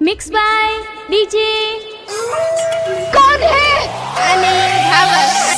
Mix by DJ કોણ હે અને ધાવર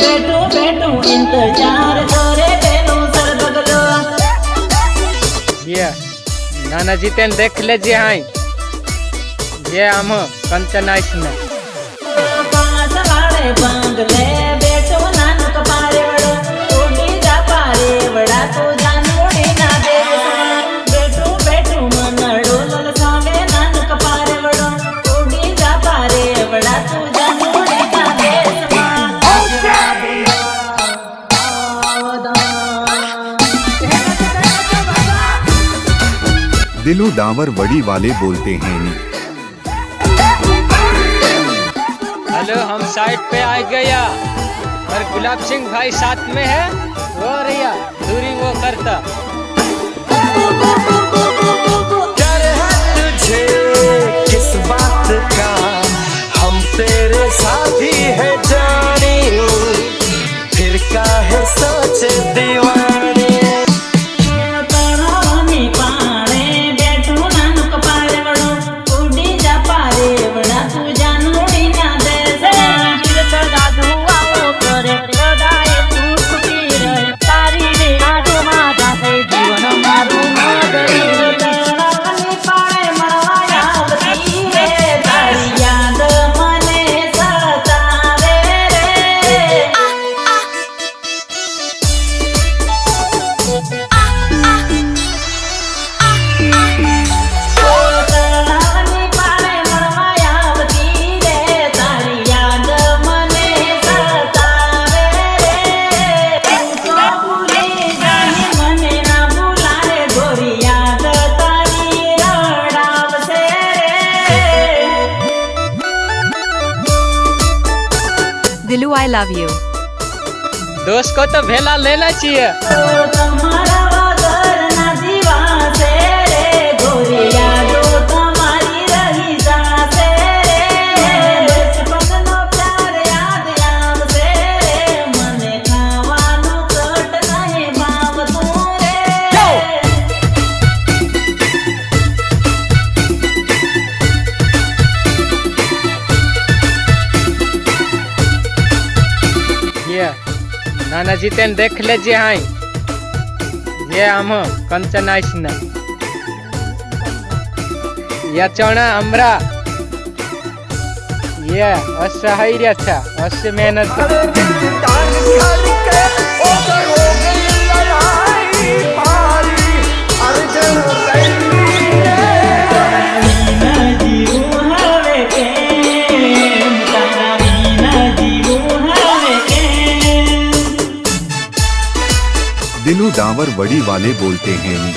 બેઠો બેઠો, ઇંતજાર કરે પેલો સરબગલો યે નાના જીતેન દેખ લેજે હાઈ યે આમ કંચન આઈસ ને. दिलू डांवर वड़ी वाले बोलते हैं। नी हेलो हम साइड पे आ गया। और गुलाब सिंह भाई साथ में है। वो रिया दूरी वो करता। डर है तुझे दिलू आई लव यू दोस्त को तो भेला लेना चाहिए नाना जी तेन देख लीजिए हाई ये हम कंचन आइस में ये चौना अमरा ये असहाय था अस मेहनत डांवर वड़ी वाले बोलते हैं नी